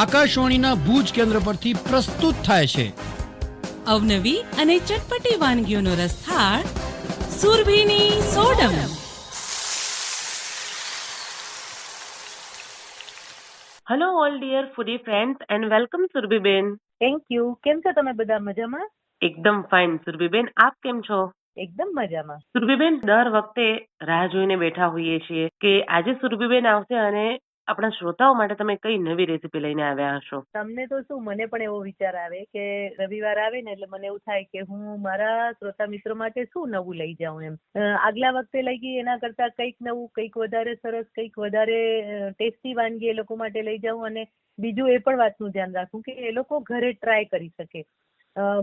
આકાશવાણીના ભુજ કેન્દ્ર પરથી પ્રસ્તુત થાય છે. અવનવી અને ચટપટી વાનગીઓનો રસથાળ સુરભીની સોડમ. Hello all dear foodie friends and welcome સુરભીબેન thank you કેમ છો તમે બધા મજામાં? એકદમ ફાઇન સુરભીબેન આપ કેમ છો? એકદમ મજામાં. સુરભીબેન દર વખતે રાહ જોઈને બેઠા હોઈએ છીએ કે આજે સુરભીબેન આવશે અને આપણા શ્રોતાઓ માટે તમે કઈ નવી રેસીપી લઈને આવ્યા હશો? તમને તો શું, મને પણ એવો વિચાર આવે કે રવિવાર આવે ને એટલે મને એવું થાય કે હું મારા શ્રોતા મિત્રો માટે શું નવું લઈ જાઉં એમ. આગલા વખતે લઈ ગઈ એના કરતા કંઈક નવું, કંઈક વધારે સરસ, કંઈક વધારે ટેસ્ટી વાનગી એ લોકો માટે લઈ જાઉં અને બીજું એ પણ વાતનું ધ્યાન રાખું કે એ લોકો ઘરે ટ્રાય કરી શકે.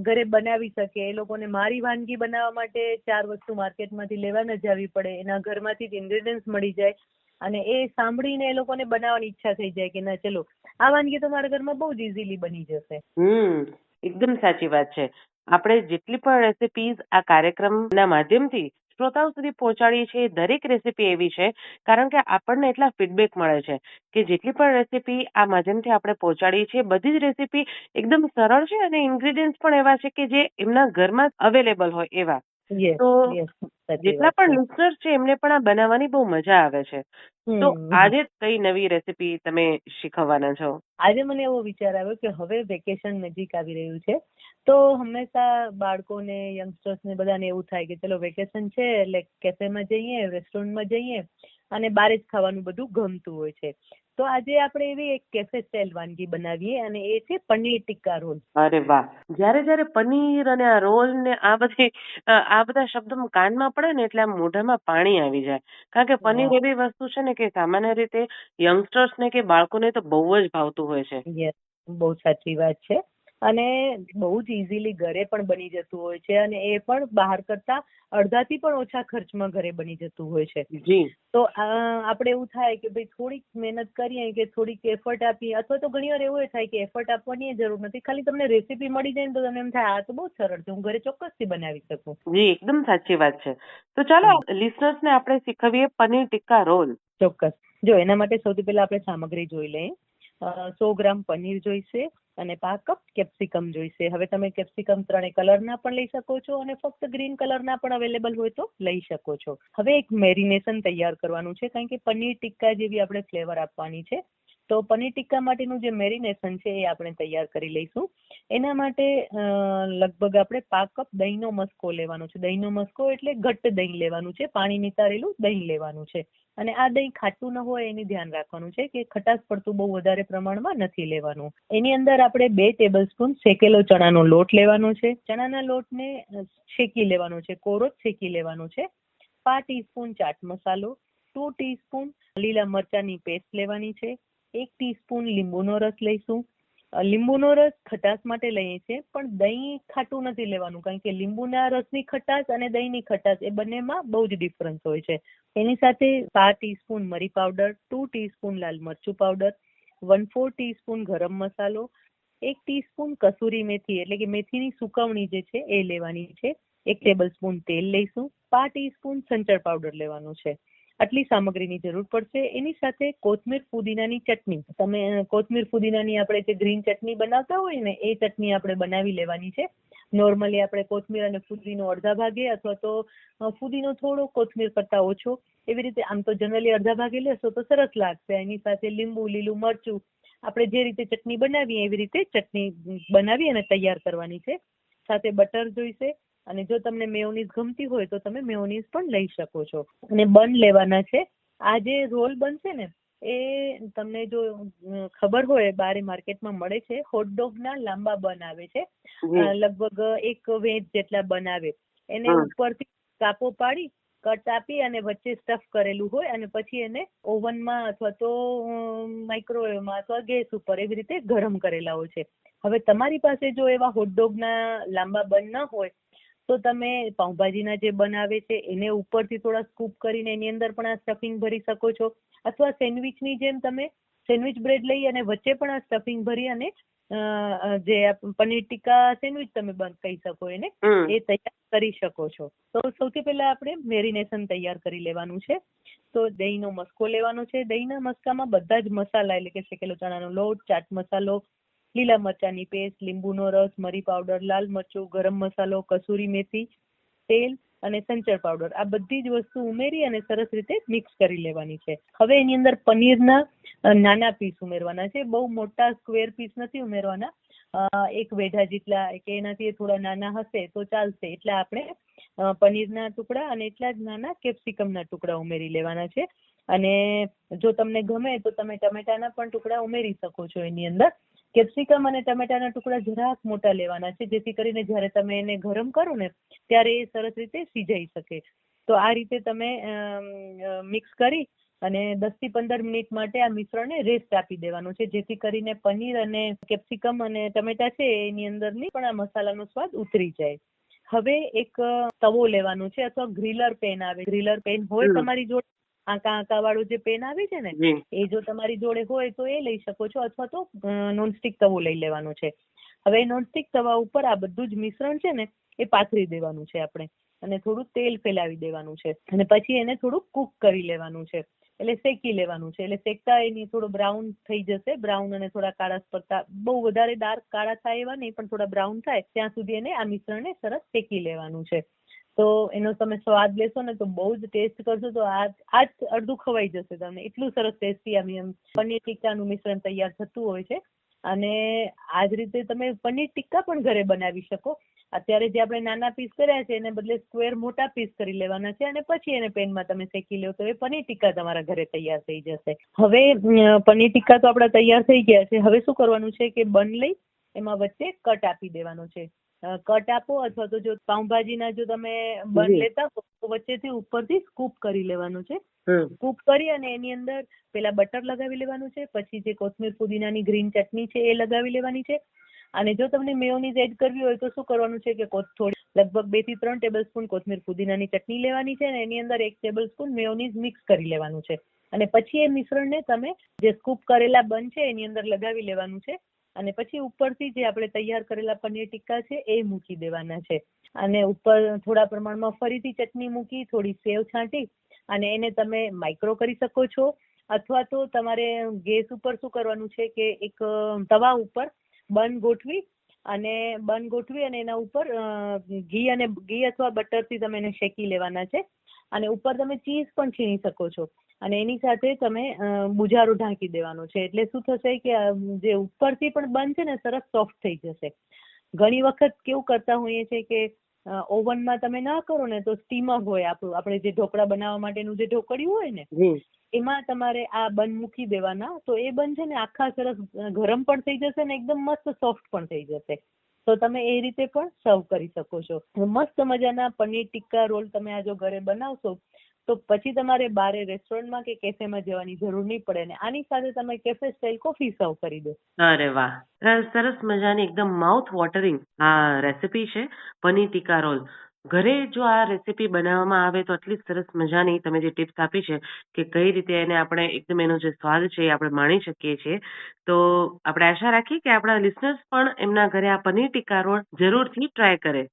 ઘરે બનાવી શકે. એ લોકોને મારી વાનગી બનાવવા માટે ચાર વસ્તુ માર્કેટમાંથી લેવા ન જવી પડે. એના ઘરમાંથી જ ઇન્ગ્રેડિયન્ટ્સ મળી જાય. અને એ સાંભળીને એ લોકોને બનાવવાની ઈચ્છા થઈ જાય કે ના ચલો આ વાનગી તો મારા ઘરમાં બહુ જ ઇઝીલી બની જશે. હમ એકદમ સાચી વાત છે. આપણે જેટલી પણ રેસિપીઝ આ કાર્યક્રમના માધ્યમથી શ્રોતાઓ સુધી પહોંચાડીએ છીએ દરેક રેસીપી એવી છે કારણ કે આપણને એટલા ફીડબેક મળે છે કે જેટલી પણ રેસીપી આ માધ્યમથી આપણે પહોંચાડીએ છીએ બધી જ રેસીપી એકદમ સરળ છે અને ઇન્ગ્રીડિયન્ટ પણ એવા છે કે જે એમના ઘરમાં અવેલેબલ હોય એવા. તો જેટલા પણ લિસનર્સ છે એમને પણ આ બનાવવાની બહુ મજા આવે છે. તો આજે કઈ નવી રેસીપી તમે શીખવવાના છો? આજે મને એવો વિચાર આવ્યો કે હવે વેકેશન નજીક આવી રહ્યું છે તો હંમેશા બાળકોને યંગસ્ટર્સને બધાને એવું થાય કે ચલો વેકેશન છે એટલે કેફેમાં જઈએ રેસ્ટોરન્ટમાં જઈએ અને બારે જ ખાવાનું બધું ગમતું હોય છે. તો આજે આપણે એવી એક કેફે સ્ટાઇલ વાનગી બનાવીએ અને એ છે પનીર ટિક્કા રોલ. અરે વાહ! જ્યારે જ્યારે પનીર અને આ રોલ ને આ બધી આ બધા શબ્દો કાનમાં પડે ને એટલે મોઢામાં પાણી આવી જાય. કારણ કે પનીર. એવી વસ્તુ છે ને કે સામાન્ય રીતે યંગસ્ટર્સ ને કે બાળકોને તો બહુ જ ભાવતું હોય છે. બહુ સાચી વાત છે. અને બહુ જ ઇઝીલી ઘરે પણ બની જતું હોય છે અને એ પણ બહાર કરતા અડધાથી પણ ઓછા ખર્ચમાં ઘરે બની જતું હોય છે. જી. તો આપણે એવું થાય કે ભાઈ થોડીક મહેનત કરીએ કે થોડીક એફર્ટ આપીએ અથવા તો ઘણી વાર એવું થાય કે એફર્ટ આપવાની જરૂર નથી. ખાલી તમને રેસીપી મળી જાય ને તો તમને એમ થાય આ તો બહુ સરળ છે હું ઘરે ચોક્કસથી બનાવી શકું. જી એકદમ સાચી વાત છે. તો ચાલો લિસનર્સ ને આપણે શીખવીએ પનીર ટિક્કા રોલ. ચોક્કસ. જો એના માટે સૌથી પહેલા આપણે સામગ્રી જોઈ લઈએ. સો ગ્રામ પનીર જોઈશે. અને પાંચ કપ કેપ્સિકમ જોઈશે. હવે તમે કેપ્સિકમ ત્રણે કલરના પણ લઈ શકો છો અને ફક્ત ગ્રીન કલરના પણ અવેલેબલ હોય તો લઈ શકો છો. હવે એક મેરિનેશન તૈયાર કરવાનું છે, કારણ કે પનીર ટિક્કા જેવી આપણે ફ્લેવર આપવાની છે. તો પનીર ટિક્કા માટેનું જે મેરિનેશન છે એ આપણે તૈયાર કરી લઈશું. એના માટે લગભગ આપણે પાંચ કપ દહીંનો મસ્કો લેવાનો છે. દહીંનો મસ્કો એટલે ઘટ્ટ દહીં લેવાનું છે. પાણી નિતારેલું દહીં લેવાનું છે. અને આ દહીં ખાટું ન હોય એની ધ્યાન રાખવાનું છે કે ખટાશ પડતું બહુ વધારે પ્રમાણમાં નથી લેવાનું. એની અંદર આપણે બે ટેબલ સ્પૂન શેકેલો ચણાનો લોટ લેવાનો છે. ચણાના લોટને શેકી લેવાનો છે. કોરો જ શેકી લેવાનો છે. પાંચ ટીસ્પૂન ચાટ મસાલો, ટુ ટીસ્પૂન લીલા મરચાંની પેસ્ટ લેવાની છે. એક ટીસ્પૂન લીંબુનો રસ લઈશું. લીંબુનો રસ ખટાશ માટે લઈએ છીએ, પણ દહીં ખાટું નથી લેવાનું, કારણ કે લીંબુના રસની ખટાશ અને દહીંની ખટાશ એ બંનેમાં બહુ જ ડિફરન્સ હોય છે. એની સાથે ચાર ટીસ્પૂન મરી પાવડર, ટુ ટીસ્પૂન લાલ મરચું પાવડર, વન ફોર ટીસ્પૂન ગરમ મસાલો, એક ટીસ્પૂન કસૂરી મેથી, એટલે કે મેથીની સુકવણી જે છે એ લેવાની છે. એક ટેબલ સ્પૂન તેલ લઈશું. પાંચ ટીસ્પૂન સંચળ પાવડર લેવાનું છે. આટલી સામગ્રીની જરૂર પડશે. એની સાથે કોથમીર ફુદીનાની ચટણી. તમે કોથમીર ફુદીનાની આપણે જે ગ્રીન ચટણી બનાવતા હોય ને, એ ચટણી આપણે બનાવી લેવાની છે. નોર્મલી આપણે કોથમીર અને ફુદીનો અડધા ભાગે અથવા તો ફુદીનો થોડો કોથમીર કરતા ઓછો. એવી રીતે આમ તો જનરલી અડધા ભાગે લેશો તો સરસ લાગશે. એની સાથે લીંબુ, લીલું મરચું. આપણે જે રીતે ચટણી બનાવીએ એવી રીતે ચટણી બનાવી અને તૈયાર કરવાની છે. સાથે બટર જોઈશે. અને જો તમને મેયોનીઝ ગમતી હોય તો તમે મેયોનીઝ પણ લઈ શકો છો. અને બન લેવાના છે. આ જે રોલ બનશે ને એ તમને જો ખબર હોય બારે માર્કેટમાં મળે છે. હોટડોગના લાંબા બન આવે છે. લગભગ એક વેજ જેટલા બનાવે એને ઉપરથી કાપો પાડી કટ આપી અને વચ્ચે સ્ટફ કરેલું હોય અને પછી એને ઓવનમાં અથવા તો માઇક્રોવેવમાં અથવા ગેસ ઉપર એવી રીતે ગરમ કરેલા હોય છે. હવે તમારી પાસે જો એવા હોટડોગના લાંબા બન ન હોય તો તમે પાઉંભાજીના જે બનાવે છે એને ઉપરથી થોડા સ્કૂપ કરીને એની અંદર પણ આ સ્ટફિંગ ભરી શકો છો. અથવા સેન્ડવિચની જેમ તમે સેન્ડવિચ બ્રેડ લઈ અને વચ્ચે પણ આ સ્ટફિંગ ભરી અને જે પનીર ટીકા સેન્ડવિચ તમે બંધ કહી શકો એને એ તૈયાર કરી શકો છો. તો સૌથી પહેલા આપણે મેરિનેશન તૈયાર કરી લેવાનું છે. તો દહીંનો મસ્કો લેવાનો છે. દહીંના મસ્કામાં બધા જ મસાલા એટલે કે શેકેલો ચણાનો લોટ ચાટ મસાલો લીલા મરચાની પેસ્ટ, લીંબુનો રસ, મરી પાવડર, લાલ મરચું, ગરમ મસાલો, કસૂરી મેથી, તેલ અને સંચર પાવડર. આ બધી જ વસ્તુ ઉમેરી અને સરસ રીતે મિક્સ કરી લેવાની છે. હવે એની અંદર પનીરના નાના પીસ ઉમેરવાના છે. બહુ મોટા સ્ક્વેર પીસ નથી ઉમેરવાના. એક વેઢા જેટલા, કે એનાથી થોડા નાના હશે તો ચાલશે. એટલે આપણે પનીરના ટુકડા અને એટલા જ નાના કેપ્સિકમના ટુકડા ઉમેરી લેવાના છે. અને જો તમને ગમે તો તમે ટમેટાના પણ ટુકડા ઉમેરી શકો છો એની અંદર. કેપ્સિકમ અને ટમેટાના ટુકડા જરાક મોટા લેવાના છે જેથી કરીને જ્યારે તમે એને ગરમ કરો ને ત્યારે એ સરસ રીતે સિજાઈ શકે. તો આ રીતે તમે મિક્સ કરી અને દસથી પંદર મિનિટ માટે આ મિશ્રણને રેસ્ટ આપી દેવાનું છે જેથી કરીને પનીર અને કેપ્સિકમ અને ટમેટા છે એની અંદરની પણ આ મસાલાનો સ્વાદ ઉતરી જાય. હવે એક તવો લેવાનો છે અથવા ગ્રીલર પેન આવે. ગ્રીલર પેન હોય તમારી જોડે? આંકા આંકા વાળું જે પેન આવે છે ને એ જો તમારી જોડે હોય તો એ લઈ શકો છો અથવા તો નોનસ્ટિક તવો લઈ લેવાનો છે. હવે નોનસ્ટિક તવા ઉપર આ બધું જ મિશ્રણ છે ને એ પાથરી દેવાનું છે આપણે. અને થોડું તેલ ફેલાવી દેવાનું છે. અને પછી એને થોડું કૂક કરી લેવાનું છે. એટલે શેકી લેવાનું છે. એટલે શેકતા એની થોડો બ્રાઉન થઈ જશે. બ્રાઉન અને થોડા કાળા પડતા બહુ વધારે ડાર્ક કાળા થાય એવા નહીં પણ થોડા બ્રાઉન થાય ત્યાં સુધી એને આ મિશ્રણને સરસ શેકી લેવાનું છે. તો એનો તમે સ્વાદ લેશો ને તો બહુ જ ટેસ્ટ કરશો, તો આ આ અડધું ખવાઈ જશે તમને. એટલું સરસ ટેસ્ટી આમ એમ પનીર ટિક્કાનું મિશ્રણ તૈયાર થતું હોય છે. અને આ જ રીતે તમે પનીર ટિક્કા પણ ઘરે બનાવી શકો. અત્યારે જે આપણે નાના પીસ કર્યા છે, એને બદલે સ્ક્વેર મોટા પીસ કરી લેવાના છે અને પછી એને પેનમાં તમે શેકી લો તો એ પનીર ટિક્કા તમારા ઘરે તૈયાર થઈ જશે. હવે પનીર ટિક્કા તો આપણા તૈયાર થઈ ગયા છે. હવે શું કરવાનું છે કે બન લઈ, એમાં વચ્ચે કટ આપી દેવાનો છે. કટ આપો અથવા તો જો પાઉંભાજીના જો તમે બન લેતા હો તો વચ્ચેથી ઉપરથી સ્કૂપ કરી લેવાનું છે. સ્કૂપ કરી અને એની અંદર પેલા બટર લગાવી લેવાનું છે પછી જે કોથમીર પુદીનાની ગ્રીન ચટણી છે એ લગાવી લેવાની છે. અને જો તમને મેયોનીઝ એડ કરવી હોય તો શું કરવાનું છે કે થોડી લગભગ બેથી ત્રણ ટેબલ સ્પૂન કોથમીર પુદીનાની ચટણી લેવાની છે અને એની અંદર એક ટેબલ સ્પૂન મેયોનીઝ મિક્સ કરી લેવાનું છે. અને પછી એ મિશ્રણને તમે જે સ્કૂપ કરેલા બન છે એની અંદર લગાવી લેવાનું છે. અને પછી ઉપરથી જે આપણે તૈયાર કરેલા પનીર ટિક્કા છે, એ મૂકી દેવાના છે. અને ઉપર થોડા પ્રમાણમાં ફરીથી ચટણી મૂકી, થોડી સેવ છાંટી અને એને તમે માઇક્રો કરી શકો છો. અથવા તો તમારે ગેસ ઉપર શું કરવાનું છે કે એક તવા ઉપર બન ગોઠવી અને બન ગોઠવી અને એના ઉપર ઘી અને, ઘી અથવા બટરથી તમે એને શેકી લેવાના છે. અને ઉપર તમે ચીઝ પણ છીણી શકો છો. અને એની સાથે તમે બુજારો ઢાંકી દેવાનો છે. એટલે શું થશે કે જે ઉપરથી પણ બન છે ને સરસ સોફ્ટ થઈ જશે. ઘણી વખત કેવું કરતા હોઈએ છે કે ઓવનમાં તમે ના કરો ને તો સ્ટીમર હોય આપણું. આપણે જે ઢોકળા બનાવવા માટેનું જે ઢોકળિયું હોય ને એમાં તમારે આ બન મૂકી દેવાના. તો એ બન છે ને આખા સરસ ગરમ પણ થઈ જશે ને એકદમ મસ્ત સોફ્ટ પણ થઈ જશે. તો તમે એ રીતે પણ સર્વ કરી શકો છો. મસ્ત મજાના પનીર ટિક્કા રોલ તમે આ જો ઘરે બનાવશો, તો પછી તમારે બારે રેસ્ટોરન્ટમાં કે કેફેમાં જવાની જરૂર નહીં પડે ને આની સાથે તમે કેફે સ્ટાઇલ કોફી સર્વ કરી દો. અરે વાહ! સરસ મજાની એકદમ માઉથ વોટરિંગ આ રેસીપી છે, પનીર ટીકા રોલ. ઘરે જો આ રેસીપી બનાવવામાં આવે તો આટલી સરસ મજાની તમે જે ટિપ્સ આપી છે કે કઈ રીતે એને આપણે એકદમ એનો જે સ્વાદ છે એ આપણે માણી શકીએ છીએ તો આપણે આશા રાખીએ કે આપણા લિસનર્સ પણ એમના ઘરે આ પનીર ટીકા રોળ જરૂરથી ટ્રાય કરે.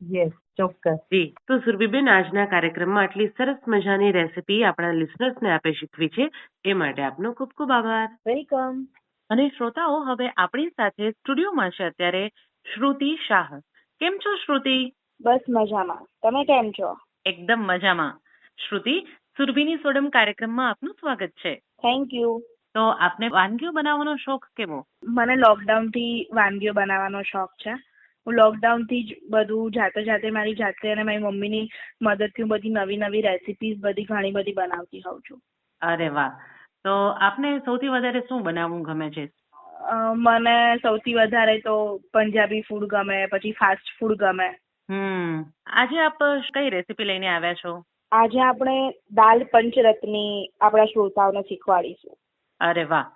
યસ ચોક્કસ. જી તો સુરભીબેન આજના કાર્યક્રમમાં આટલી સરસ મજાની રેસીપી આપણા લિસનર્સને આપે શીખવી છે એ માટે આપનો ખૂબ ખૂબ આભાર. વેલકમ અને શ્રોતાઓ હવે આપણી સાથે સ્ટુડિયોમાં છે અત્યારે શ્રુતિ શાહ. કેમ છો શ્રુતિ? બસ મજામાં. તમે કેમ છો? એકદમ મજામાં. શ્રુતિ સુરભીની સોડમ કાર્યક્રમમાં આપનું સ્વાગત છે. થેન્ક યુ તો આપને વાનગીઓ બનાવવાનો શોખ કેવો મને લોકડાઉનથી વાનગીઓ બનાવવાનો શોખ છે. હું લોકડાઉનથી જ બધું જાતે જાતે મારી જાતે અને મારી મમ્મીની મદદથી હું બધી નવી નવી રેસિપીઝ બધી ઘણી બધી બનાવતી હોઉં છું. અરે વાહ! તો આપને સૌથી વધારે શું બનાવવું ગમે છે? અ, મને સૌથી વધારે તો પંજાબી ફૂડ ગમે પછી ફાસ્ટ ફૂડ ગમે. હમ. આજે આપ કઈ રેસીપી લઈને આવ્યા છો? આજે આપણે દાલ પંચરત્ની આપણા શ્રોતાઓને શીખવાડીશું. અરે વાહ.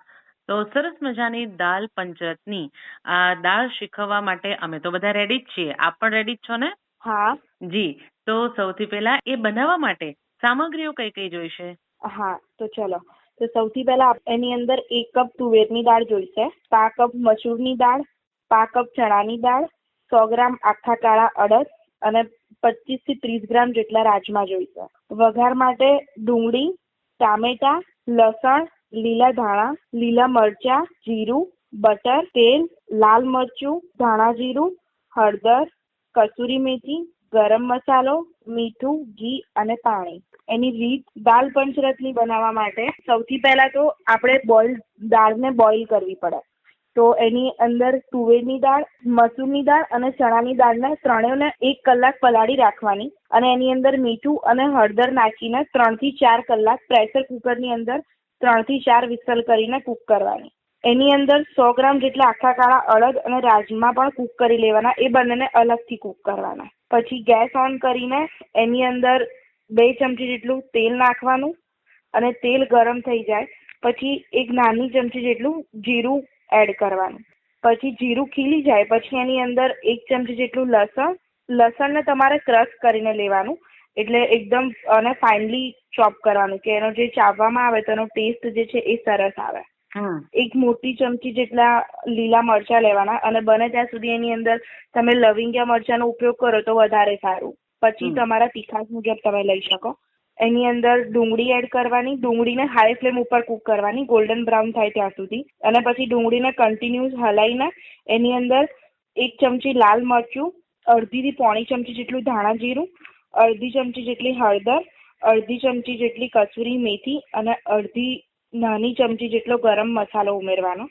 તો સરસ મજાની દાલ પંચરત્ની. આ દાળ શીખવવા માટે અમે તો બધા રેડી જ છીએ. આપ પણ રેડી જ છો ને? હા. જી. તો સૌથી પહેલા એ બનાવવા માટે સામગ્રીઓ કઈ કઈ જોઈશે? હા તો ચલો. તો સૌથી પહેલા એની અંદર એક કપ તુવેરની દાળ જોઈશે. પા કપ મસૂરની દાળ પા કપ ચણાની દાળ સો ગ્રામ આખા કાળા અડદ અને પચીસથી ત્રીસ ગ્રામ જેટલા રાજમા જોઈશે. વઘાર માટે ડુંગળી, ટામેટા, લસણ, લીલા ધાણા, લીલા મરચા, જીરું, બટર, તેલ, લાલ મરચું, ધાણા જીરું, હળદર, કસૂરી મેથી, ગરમ મસાલો, મીઠું, ઘી અને પાણી. એની રીત દાલ પંચરત્ની બનાવવા માટે સૌથી પહેલા તો આપણે બોઇલ દાળને બોઇલ કરવી પડે. તો એની અંદર તુવેરની દાળ, મસૂરની દાળ અને ચણાની દાળને ત્રણેયને એક કલાક પલાળી રાખવાની અને એની અંદર મીઠું અને હળદર નાખીને ત્રણથી ચાર કલાક પ્રેશર કુકરની અંદર ત્રણથી ચાર વિસલ કરીને કૂક કરવાની. એની અંદર સો ગ્રામ જેટલા આખા કાળા અડદ અને રાજમા પણ કૂક કરી લેવાના, એ બંનેને અલગથી કૂક કરવાના. પછી ગેસ ઓન કરીને એની અંદર બે ચમચી જેટલું તેલ નાખવાનું અને તેલ ગરમ થઈ જાય. પછી એક નાની ચમચી જેટલું જીરું એડ કરવાનું. પછી જીરું ખીલી જાય પછી એની અંદર એક ચમચી જેટલું લસણ લસણને તમારે ક્રશ કરીને લેવાનું. એટલે એકદમ અને ફાઇનલી ચોપ કરવાનું કે એનો જે ચાવવામાં આવે તો એનો ટેસ્ટ જે છે એ સરસ આવે. એક મોટી ચમચી જેટલા લીલા મરચાં લેવાના અને બને ત્યાં સુધી એની અંદર તમે લવિંગિયા મરચાંનો ઉપયોગ કરો તો વધારે સારું. પછી તમારા તીખાસ મુજબ તમે લઈ શકો. એની અંદર ડુંગળી એડ કરવાની, ડુંગળીને હાઈ ફ્લેમ ઉપર કૂક કરવાની ગોલ્ડન બ્રાઉન થાય ત્યાં સુધી. અને પછી ડુંગળીને કન્ટિન્યુઅસ હલાવીને એની અંદર એક ચમચી લાલ મરચું અડધીથી પોણી ચમચી જેટલું ધાણા જીરું, અડધી ચમચી જેટલી હળદર, અડધી ચમચી જેટલી કસૂરી મેથી અને અડધી નાની ચમચી જેટલો ગરમ મસાલો ઉમેરવાનો.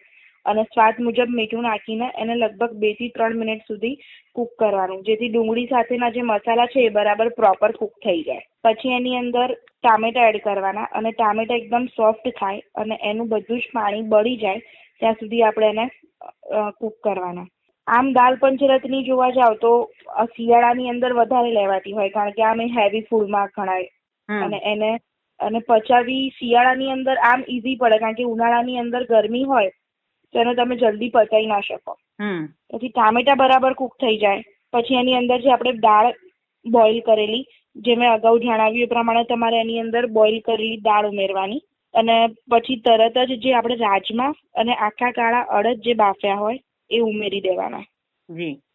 અને સ્વાદ મુજબ મીઠું નાખીને એને લગભગ બેથી ત્રણ મિનિટ સુધી કૂક કરવાનું. જેથી ડુંગળી સાથેના જે મસાલા છે એ બરાબર પ્રોપર કૂક થઈ જાય. પછી એની અંદર ટામેટા એડ કરવાના અને ટામેટા એકદમ સોફ્ટ થાય અને એનું બધું જ પાણી બળી જાય ત્યાં સુધી આપણે એને કૂક કરવાના. આમ દાલ પંચરત્ની જોવા જાવ તો શિયાળાની અંદર વધારે લેવાતી હોય કારણ કે આમ એ હેવી ફૂડમાં ગણાય અને એને અને પચાવી શિયાળાની અંદર આમ ઈઝી પડે કારણ કે ઉનાળાની અંદર ગરમી હોય તો એને તમે જલ્દી પચાવી ના શકો. પછી ટામેટા બરાબર કૂક થઈ જાય. પછી એની અંદર જે આપણે દાળ બોઇલ કરેલી જે મેં અગાઉ જણાવ્યું એ પ્રમાણે તમારે એની અંદર બોઇલ કરેલી દાળ ઉમેરવાની. અને પછી તરત જ જે આપણે રાજમા અને આખા કાળા અડદ જે બાફ્યા હોય એ ઉમેરી દેવાના.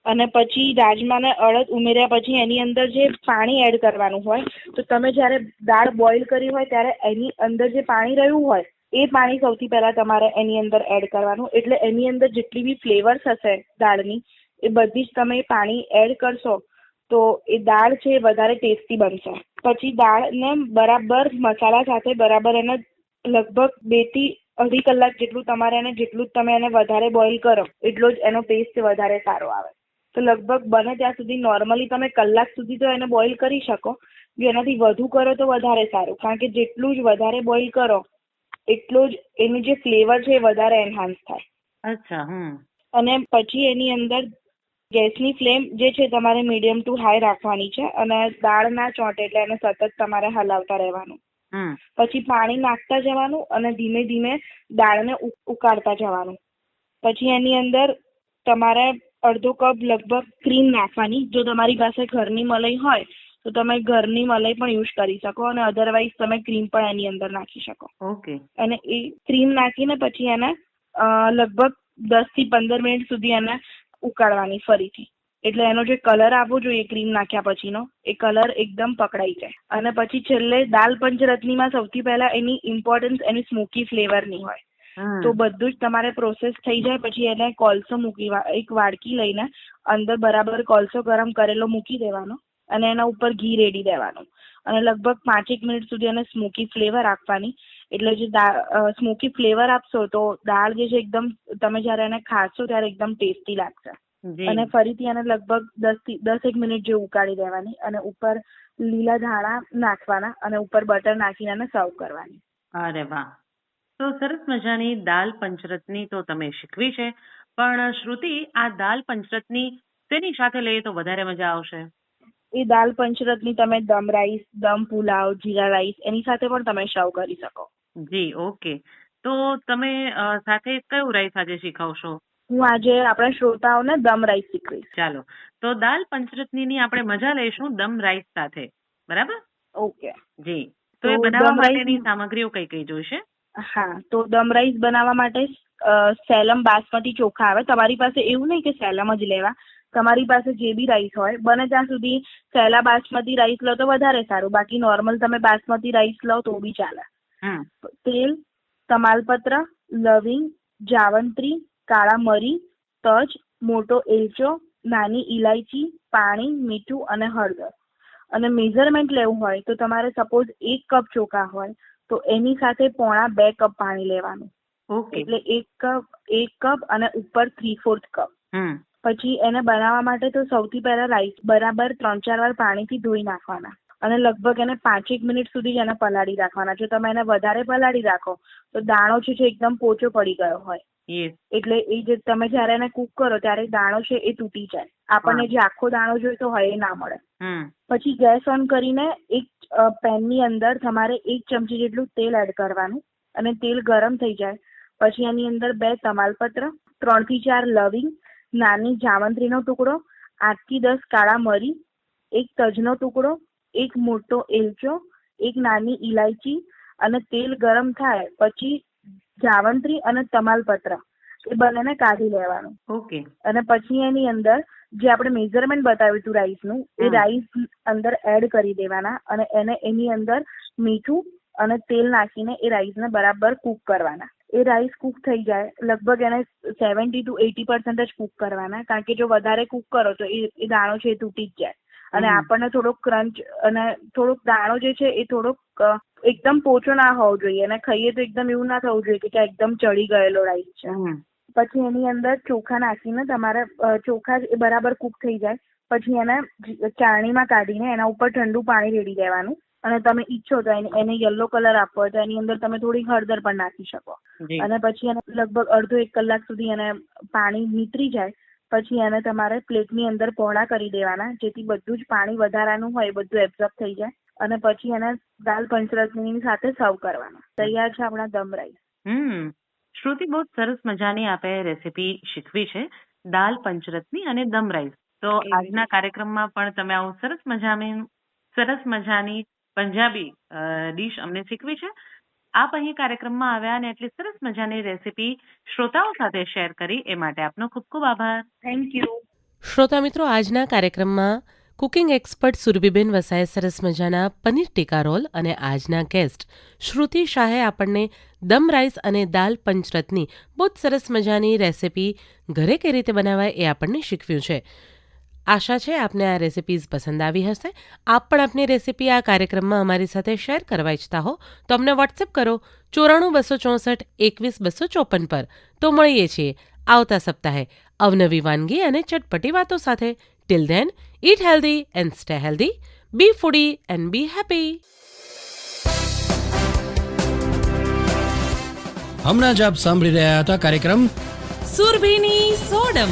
અને પછી રાજમા ને અડદ ઉમેર્યા પછી એની અંદર જે પાણી એડ કરવાનું હોય તો તમે જ્યારે દાળ બોઇલ કરી હોય ત્યારે એની અંદર જે પાણી રહ્યું હોય એ પાણી સૌથી પહેલા તમારે એની અંદર એડ કરવાનું. એટલે એની અંદર જેટલી બી ફ્લેવર્સ હશે દાળની, એ બધી જ તમે પાણી એડ કરશો તો એ દાળ છે એ વધારે ટેસ્ટી બનશે. પછી દાળને બરાબર મસાલા સાથે બરાબર એને લગભગ બેથી અઢી કલાક જેટલું તમારે એને જેટલું જ તમે એને વધારે બોઇલ કરો, એટલો જ એનો ટેસ્ટ વધારે સારો આવે. તો લગભગ બને ત્યાં સુધી નોર્મલી તમે કલાક સુધી તો એને બોઇલ કરી શકો. જો એનાથી વધુ કરો તો વધારે સારું. કારણ કે જેટલું જ વધારે બોઇલ કરો એટલો જ એનું જે ફ્લેવર છે એ વધારે એન્હાન્સ થાય. અચ્છા હમ. અને પછી એની અંદર ગેસની ફ્લેમ જે છે તમારે મીડિયમ ટુ હાઈ રાખવાની છે અને દાળ ના ચોંટે એટલે એને સતત તમારે હલાવતા રહેવાનું. પછી પાણી નાખતા જવાનું અને ધીમે ધીમે દાળને ઉકાળતા જવાનું. પછી એની અંદર તમારે અડધો કપ લગભગ ક્રીમ નાખવાની. જો તમારી પાસે ઘરની મલાઈ હોય તો તમે ઘરની મલાઈ પણ યુઝ કરી શકો અને અધરવાઇઝ તમે ક્રીમ પણ એની અંદર નાખી શકો. ઓકે. અને એ ક્રીમ નાખીને પછી એને અ, લગભગ દસથી પંદર મિનિટ સુધી એને ઉકાળવાની ફરીથી. એટલે એનો જે કલર આવવો જોઈએ ક્રીમ નાખ્યા પછીનો એ કલર એકદમ પકડાઈ જાય. અને પછી છેલ્લે દાલ પંચરત્નીમાં સૌથી પહેલા એની ઇમ્પોર્ટન્સ એની સ્મોકી ફ્લેવરની હોય. તો બધું જ તમારે પ્રોસેસ થઈ જાય પછી એને કોલસો મૂકી એક વાડકી લઈને અંદર બરાબર કોલસો ગરમ કરેલો મૂકી દેવાનો. અને એના ઉપર ઘી રેડી દેવાનું અને લગભગ પાંચેક મિનિટ સુધી એને સ્મોકી ફ્લેવર આપવાની. એટલે જે સ્મોકી ફ્લેવર આપશો તો દાળ જે છે એકદમ તમે જ્યારે એને ખાશો ત્યારે એકદમ ટેસ્ટી લાગશે. જી. અને ફરીથી એને લગભગ દસથી દસ એક મિનિટ જેવું ઉકાળી દેવાની અને ઉપર લીલા ધાણા નાખવાના અને ઉપર બટર નાખીને એને સર્વ કરવાની. અરે વાહ. તો સરસ મજાની દાલ પંચરત્ની તો તમે શીખવી છે. પણ શ્રુતિ આ દાલ પંચરત્ની તેની સાથે લઈએ તો વધારે મજા આવશે. એ દાલ પંચરત્ની તમે દમ રાઈસ દમ પુલાવ જીરા રાઈસ એની સાથે પણ તમે સર્વ કરી શકો. જી ઓકે. તો તમે સાથે કયું રાઈસ આજે શીખવશો? હું આજે આપણા શ્રોતાઓને દમ રાઈસ શીખવીશ. ચાલો. તો દાલ પંચરત્નીની આપણે મજા લઈશું દમ રાઈસ સાથે. બરાબર? ઓકે. જી. તો એ બનાવવા માટેની સામગ્રીઓ કઈ કઈ જોઈશે? હા તો દમ રાઈસ બનાવવા માટે સેલમ બાસમતી ચોખા આવે. તમારી પાસે એવું નહીં કે સેલમ જ લેવા. તમારી પાસે જે બી રાઈસ હોય બને ત્યાં સુધી સહેલા બાસમતી રાઈસ લો તો વધારે સારું. બાકી નોર્મલ તમે બાસમતી રાઈસ લો તો બી ચાલે. તેલ તમાલપત્ર લવિંગ જાવંત્રી કાળા મરી તજ મોટો એલચો નાની ઇલાયચી પાણી મીઠું અને હળદર. અને મેઝરમેન્ટ લેવું હોય તો તમારે સપોઝ એક કપ ચોખા હોય તો એની સાથે પોણા બે કપ પાણી લેવાનું. એટલે એક કપ એક કપ અને ઉપર થ્રી ફોર્થ કપ પછી એને બનાવવા માટે તો સૌથી પહેલા રાઈસ બરાબર ત્રણ ચાર વાર પાણીથી ધોઈ નાખવાના અને લગભગ એને પાંચેક મિનિટ સુધી જ એને પલાળી રાખવાના. જો તમે એને વધારે પલાળી રાખો તો દાણો છે જે એકદમ પોચો પડી ગયો હોય. એટલે એ જે તમે જ્યારે એને કૂક કરો ત્યારે દાણો છે એ તૂટી જાય. આપણને જે આખો દાણો જોઈતો હોય એ ના મળે. હમ. પછી ગેસ ઓન કરીને એક પેનની અંદર તમારે એક ચમચી જેટલું તેલ એડ કરવાનું અને તેલ ગરમ થઈ જાય. પછી એની અંદર બે તમાલપત્ર ત્રણથી ચાર લવિંગ નાની જાવંત્રીનો ટુકડો આઠથી દસ કાળા મરી એક તજનો ટુકડો એક મોટો એલચો એક નાની ઇલાયચી અને તેલ ગરમ થાય પછી જાવંત્રી અને તમાલપત્ર. એ બંનેને કાઢી લેવાનું. ઓકે. અને પછી એની અંદર જે આપણે મેઝરમેન્ટ બતાવ્યું હતું રાઈસનું એ રાઈસ અંદર એડ કરી દેવાના અને એને એની અંદર મીઠું અને તેલ નાખીને એ રાઈસને બરાબર કૂક કરવાના. એ રાઈસ કૂક થઈ જાય. લગભગ એને સેવન્ટી ટુ એટી પર્સન્ટ જ કૂક કરવાના. કારણ કે જો વધારે કૂક કરો તો એ એ દાણો છે એ તૂટી જ જાય. અને આપણને થોડોક ક્રંચ અને થોડોક દાણો જે છે એ થોડોક એકદમ પોચો ના હોવો જોઈએ. અને ખાઈએ તો એકદમ એવું ના થવું જોઈએ કે એકદમ ચડી ગયેલો રાઈસ છે. પછી એની અંદર ચોખા નાખીને તમારે ચોખા એ બરાબર કૂક થઈ જાય. પછી એને ચાણીમાં કાઢીને એના ઉપર ઠંડુ પાણી રેડી દેવાનું. અને તમે ઈચ્છો તો એને યલો કલર આપવો તો એની અંદર તમે થોડી હળદર પણ નાખી શકો. અને પછી એને લગભગ અડધો એક કલાક સુધી એને પાણી નીતરી જાય પછી એને તમારે પ્લેટની અંદર પહોળા કરી દેવાના જેથી બધું જ પાણી વધારાનું હોય બધું એબ્ઝોર્બ થઈ જાય અને પછી એને દાલ પંચરત્ની સાથે સર્વ કરવાના. તૈયાર છે આપણા દમ રાઈસ હમ. શ્રુતિ બહુ સરસ મજાની આપે રેસીપી શીખવી છે દાલ પંચરત્ની અને દમ રાઈસ તો આજના કાર્યક્રમમાં પણ તમે આવું સરસ મજાની સરસ મજાની પંજાબી ડીશ અમને શીખવી છે. આપ અહીં કાર્યક્રમમાં આવ્યા અને એટલી સરસ મજાની રેસીપી શ્રોતાઓ સાથે શેર કરી એ માટે આપનો ખૂબ ખૂબ આભાર. થેન્ક યુ શ્રોતા મિત્રો આજના કાર્યક્રમમાં કુકિંગ એક્સપર્ટ સુરભીબેન વસાએ સરસ મજાના પનીર ટીકા રોલ અને આજના ગેસ્ટ શ્રુતિ શાહે આપણને દમ રાઈસ અને દાલ પંચરત્ની બહુ જ સરસ મજાની રેસીપી ઘરે કઈ રીતે બનાવાય એ આપણને શીખવ્યું છે. આશા છે આપને આ રેસિપીઝ પસંદ આવી હશે. આપ પણ આપની રેસિપી આ કાર્યક્રમમાં અમારી સાથે શેર કરવા ઈચ્છતા હો. તો અમને વોટ્સએપ કરો ચોરાણું બસો ચોસઠ એકવીસ બસો ચોપન પર. તો મળીએ છીએ આવતા સપ્તાહે અવનવી વાનગી અને ચટપટી વાતો સાથે. Till then eat healthy and stay healthy be foodie and be happy હમણાં જ આપ સાંભળી રહ્યા હતા કાર્યક્રમ સુરભીની સોડમ.